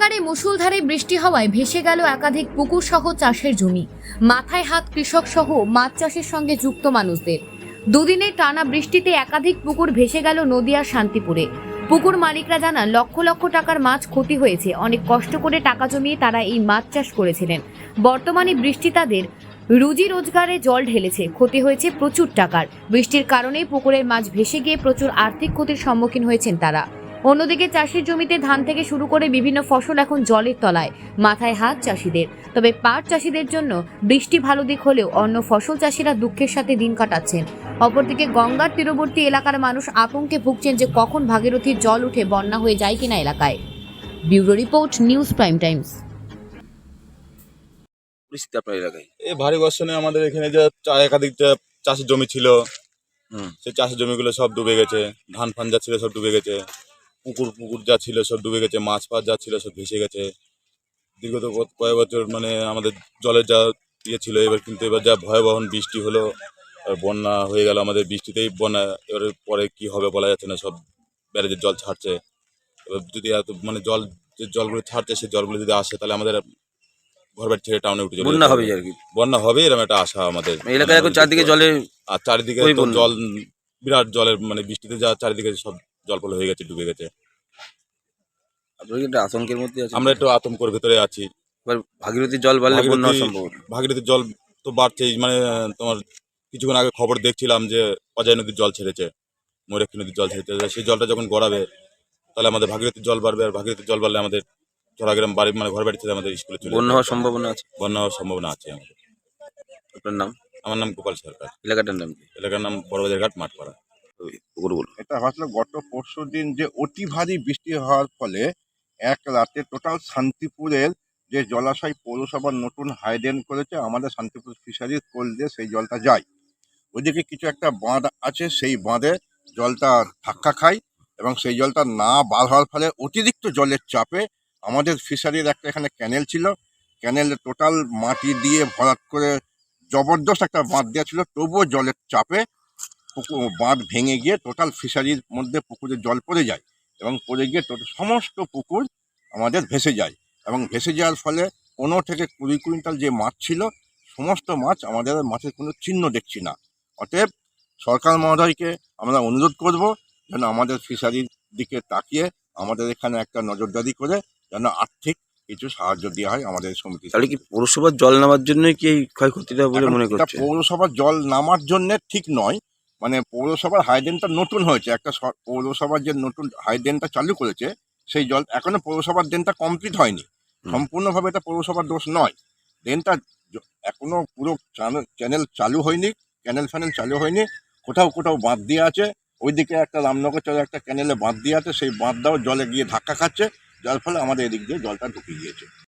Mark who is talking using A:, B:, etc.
A: নাগারে মুষলধারে বৃষ্টি হওয়ায় ভেসে গেল একাধিক পুকুর সহ চাষের জমি। মাথায় হাত কৃষক সহ মাছ চাষের সঙ্গে যুক্ত মানুষদের। দুদিনে টানা বৃষ্টিতে একাধিক পুকুর ভেসে গেল নদিয়ার শান্তিপুরে। পুকুর মালিকরা জানান, লক্ষ লক্ষ টাকার মাছ ক্ষতি হয়েছে। অনেক কষ্ট করে টাকা জমিয়ে তারা এই মাছ চাষ করেছিলেন। বর্তমানে বৃষ্টি তাদের রুজি রোজগারে জল ঢেলেছে। ক্ষতি হয়েছে প্রচুর টাকার। বৃষ্টির কারণে পুকুরের মাছ ভেসে গিয়ে প্রচুর আর্থিক ক্ষতির সম্মুখীন হয়েছেন তারা। অন্যদিকে চাষের জমিতে ধান থেকে শুরু করে বিভিন্ন ফসল এখন জলের তলায় মাথায় হাত চাষিদের। তবে পাট চাষিদের জন্য বৃষ্টি ভালো দিক হলেও অন্য ফসল চাষিরা দুঃখের সাথে দিন কাটাচ্ছেন। অপরদিকে গঙ্গার তীরবর্তী এলাকার মানুষ আতঙ্কে ভুগছেন যে কখন ভাগীরথীর জল উঠে বন্যা হয়ে যায় কিনা এলাকায়। Bureau report news prime times.
B: পরিস্থিতি আপনার এলাকায়?
C: এই ভারী বর্ষণে আমাদের এখানে যে একাধিক চাষের জমি ছিল সেই চাষের জমিগুলো সব ডুবে গেছে ধান ফান যা ছিল সব ডুবে গেছে। পুকুর পুকুর যা ছিল সব ডুবে গেছে মাছ ফাছ যা ছিল সব ভেসে গেছে। দীর্ঘত কয়েক বছর মানে আমাদের জলের যা ইয়ে ছিল এবার কিন্তু এবার যা ভয়াবহ বৃষ্টি হলো বন্যা হয়ে গেল আমাদের বৃষ্টিতেই। বন্যা এবারে পরে কি হবে বলা যাচ্ছে না সব ব্যারেজের জল ছাড়ছে। এবার যদি এত মানে জল যে জলগুলো ছাড়ছে সেই জলগুলো যদি আসে তাহলে আমাদের ঘর বাড়ি ছেড়ে টাউনে উঠে
B: বন্যা হবে আর কি।
C: বন্যা হবে এরকম একটা আশা আমাদের।
B: এলাকায় এখন
C: মানে
B: চারদিকে জলে
C: আর চারিদিকে তো জল বিরাট জলের মানে বৃষ্টিতে যা চারিদিকে সব জলপল হয়ে গেছে ডুবে গেছে।
B: আপনারা কি একটা আতঙ্কের মধ্যে আছে
C: আমরা একটু আতঙ্কের ভেতরে আছি।
B: এবার ভাগীরথীর জল বাড়লে বন্যা
C: ভাগীরথী- ভাগীরথীর জল তো বাড়ছেই মানে তোমার কিছুক্ষণ আগে খবর দেখছিলাম যে অজয় নদীর জল ছেড়েছে ময়ূরাক্ষী নদীর জল ছেড়েছে। সেই জলটা যখন গড়াবে তাহলে আমাদের ভাগীরথীর জল বাড়বে আর ভাগীরথীর জল বাড়লে আমাদের চড়াগ্রাম বাড়ি মানে ঘর বাড়ি থেকে আমাদের স্কুলে চলে
B: বন্যা হওয়ার সম্ভাবনা আছে?
C: বন্যা হওয়ার সম্ভাবনা আছে আমাদের।
B: আপনার নাম?
C: আমার নাম গোপাল সরকার।
B: এলাকাটার নাম কি?
C: এলাকার নাম বড়বাজার ঘাট মাঠপাড়া।
D: এটা হয়েছিল গত পরশু দিন যে অতি ভারী বৃষ্টি হওয়ার ফলে এক রাতে টোটাল শান্তিপুরের যে জলাশয় পৌরসভার নতুন হাইডেন করেছে, আমাদের শান্তিপুর ফিশারিজ কোল দিয়ে সেই জলটা যায়। ওইদিকে কিছু একটা বাঁধ আছে, সেই বাঁধে জলটা ধাক্কা খায় এবং সেই জলটা না বার হওয়ার ফলে অতিরিক্ত জলের চাপে আমাদের ফিশারির একটা এখানে ক্যানেল ছিল। ক্যানেলে টোটাল মাটি দিয়ে ভরাট করে জবরদস্ত একটা বাঁধ দেওয়া ছিল, তবুও জলের চাপে পুকুর বাঁধ ভেঙে গিয়ে টোটাল ফিশারির মধ্যে পুকুরে জল পড়ে যায় এবং পড়ে গিয়ে টোটাল সমস্ত পুকুর আমাদের ভেসে যায় এবং ভেসে যাওয়ার ফলে পনেরো থেকে কুড়ি কুইন্টাল যে মাছ ছিল সমস্ত মাছ আমাদের মাছের কোনো চিহ্ন দেখছি না। অতএব সরকার মহোদয়কে আমরা অনুরোধ করব যেন আমাদের ফিশারির দিকে তাকিয়ে আমাদের এখানে একটা নজরদারি করে যেন আর্থিক কিছু সাহায্য দেওয়া হয় আমাদের সমিতি
B: তাহলে কি পৌরসভার জল নামার জন্যই কি এই ক্ষয়ক্ষতিটা বলে মনে করছে
D: পৌরসভার জল নামার জন্য ঠিক নয় মানে পৌরসভার হাইডেনটা নতুন হয়েছে। একটা স- পৌরসভার যে নতুন হাইডেনটা চালু করেছে সেই জল এখনও পৌরসভার ড্রেনটা কমপ্লিট হয়নি। সম্পূর্ণভাবে এটা পৌরসভার দোষ নয়। ড্রেনটা এখনও পুরো চ্যানেল চ্যানেল চালু হয়নি ক্যানেল ফ্যানেল চালু হয়নি। কোথাও কোথাও বাঁধ দিয়ে আছে। ওইদিকে একটা রামনগর চলে একটা ক্যানেলে বাঁধ দিয়ে আছে। সেই বাঁধটাও জলে গিয়ে ধাক্কা খাচ্ছে। যার ফলে আমাদের এদিক দিয়ে জলটা ঢুকে গিয়েছে।